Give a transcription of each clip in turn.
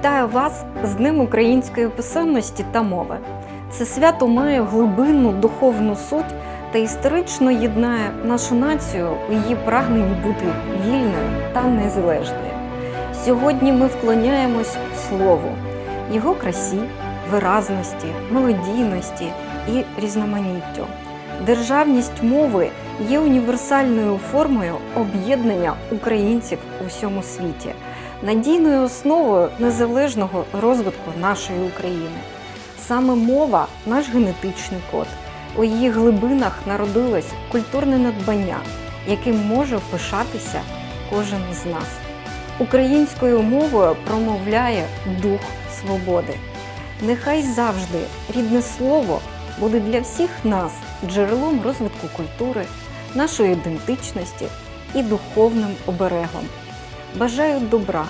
Вітаю вас з Днем української писемності та мови. Це свято має глибинну духовну суть та історично єднає нашу націю у її прагненні бути вільною та незалежною. Сьогодні ми вклоняємось слову, його красі, виразності, мелодійності і різноманіттю. Державність мови є універсальною формою об'єднання українців у всьому світі, надійною основою незалежного розвитку нашої України. Саме мова наш генетичний код. У її глибинах народилось культурне надбання, яким може пишатися кожен з нас. Українською мовою промовляє дух свободи. Нехай завжди рідне слово буде для всіх нас джерелом розвитку культури, нашої ідентичності і духовним оберегом. Бажаю добра,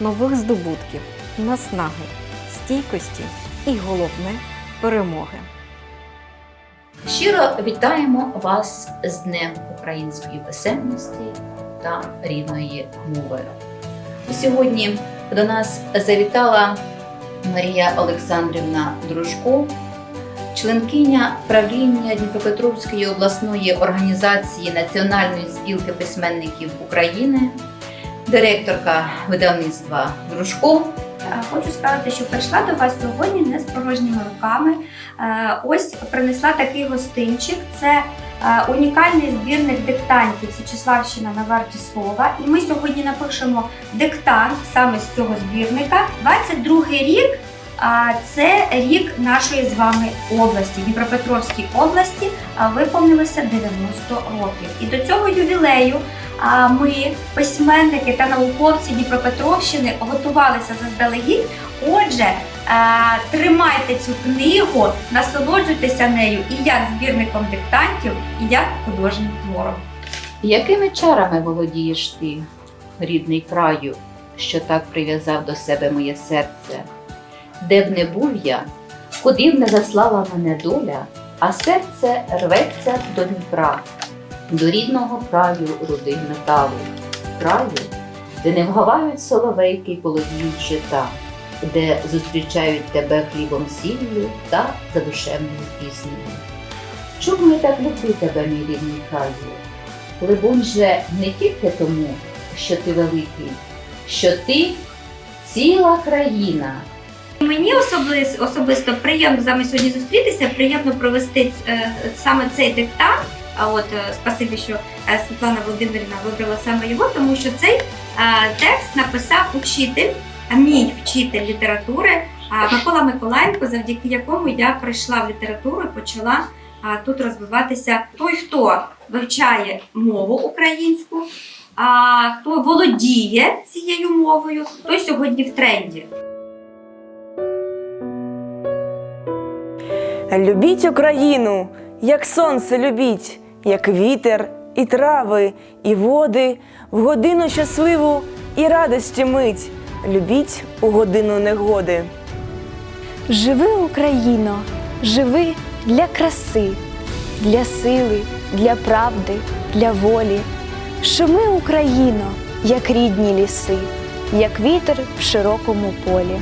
нових здобутків, наснаги, стійкості і головне перемоги. Щиро вітаємо вас з Днем української писемності та рідної мови. Сьогодні до нас завітала Марія Олександрівна Дружко, членкиня правління Дніпропетровської обласної організації Національної спілки письменників України, директорка видавництва Дружко. Е, Хочу сказати, що прийшла до вас сьогодні не з порожніми руками. Е, Ось принесла такий гостинчик. Це е, унікальний збірник диктантів Січеславщина на варті слова. І ми сьогодні напишемо диктант саме з цього збірника. 22 рік. Це рік нашої з вами області, Дніпропетровській області, виповнилося 90 років. І до цього ювілею ми, письменники та науковці Дніпропетровщини, готувалися заздалегідь. Отже, тримайте цю книгу, насолоджуйтеся нею і як збірником диктантів, і як художнім твором. Якими чарами володієш ти, рідний краю, що так прив'язав до себе моє серце? Де б не був я, куди б не заслала мене доля, а серце рветься до Дніпра, до рідного краю рудих металу, краю, де не вгавають соловейки й половіють жита, де зустрічають тебе хлібом сіллю та задушевною піснею. Чому я так люблю тебе, мій рідний краю? Либонь же не тільки тому, що ти великий, що ти ціла країна. Мені особисто, особисто приємно з вами сьогодні зустрітися, приємно провести е, саме цей диктант. А от е, спасибі, що е, Світлана Володимирівна вибрала саме його, тому що цей текст написав учитель, мій вчитель літератури Микола Миколаєнко, завдяки якому я прийшла в літературу і почала тут розвиватися. Той, хто вивчає мову українську, хто володіє цією мовою, той сьогодні в тренді. Любіть Україну, як сонце любіть, як вітер, і трави, і води, в годину щасливу і радості мить. Любіть у годину негоди. Живи, Україно, живи для краси, для сили, для правди, для волі. Шуми, Україно, як рідні ліси, як вітер в широкому полі.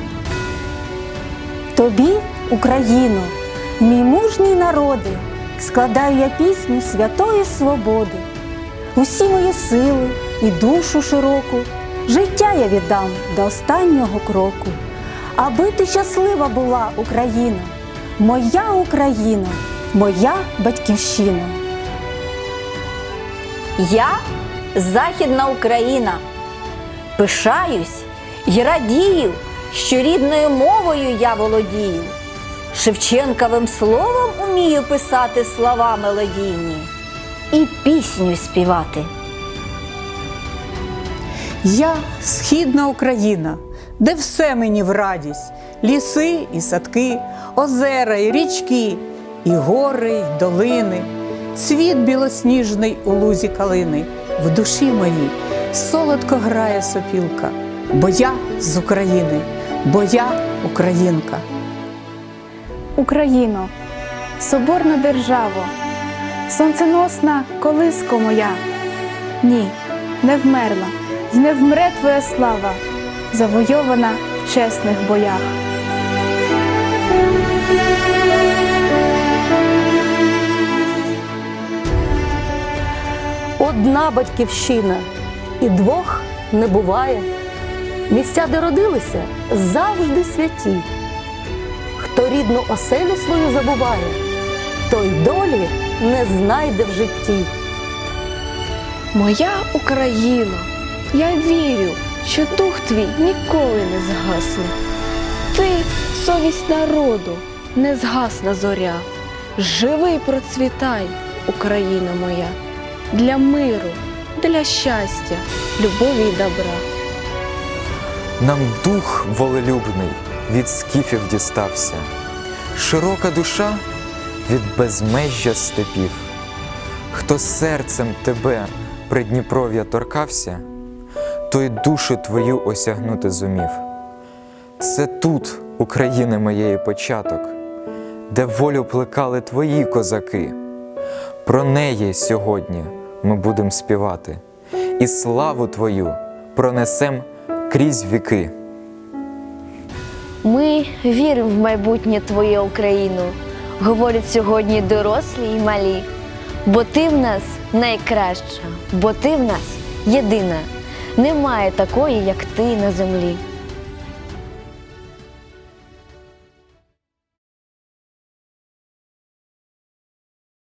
Тобі, Україно, мій мужній народи, складаю я пісню святої свободи. Усі мої сили і душу широку, життя я віддам до останнього кроку. Аби ти щаслива була, Україна, моя Україна, моя батьківщина. Я Західна Україна. Пишаюсь і радію, що рідною мовою я володію. Шевченковим словом умію писати слова мелодійні і пісню співати. Я східна Україна, де все мені в радість, ліси і садки, озера і річки, і гори, й долини, цвіт білосніжний у лузі калини, в душі моїй солодко грає сопілка, бо я з України, бо я українка. Україно, соборна державо, сонценосна колиско моя. Ні, не вмерла, й не вмре твоя слава, завойована в чесних боях. Одна батьківщина, і двох не буває. Місця, де родилися, завжди святі. Хто рідну оселю свою забуває, той долі не знайде в житті. Моя Україно, я вірю, що дух твій ніколи не згасне. Ти совість народу, не згасна зоря. Живи процвітай, Україна моя, для миру, для щастя, любові й добра. Нам дух волелюбний від скіфів дістався, широка душа від безмежжя степів. Хто серцем тебе Придніпров'я торкався, той душу твою осягнути зумів. Це тут, України моєї початок, де волю плекали твої козаки. Про неї сьогодні ми будемо співати, і славу твою пронесем крізь віки. Ми віримо в майбутнє твоє Україну, говорять сьогодні дорослі і малі. Бо ти в нас найкраща, бо ти в нас єдина. Немає такої, як ти на землі.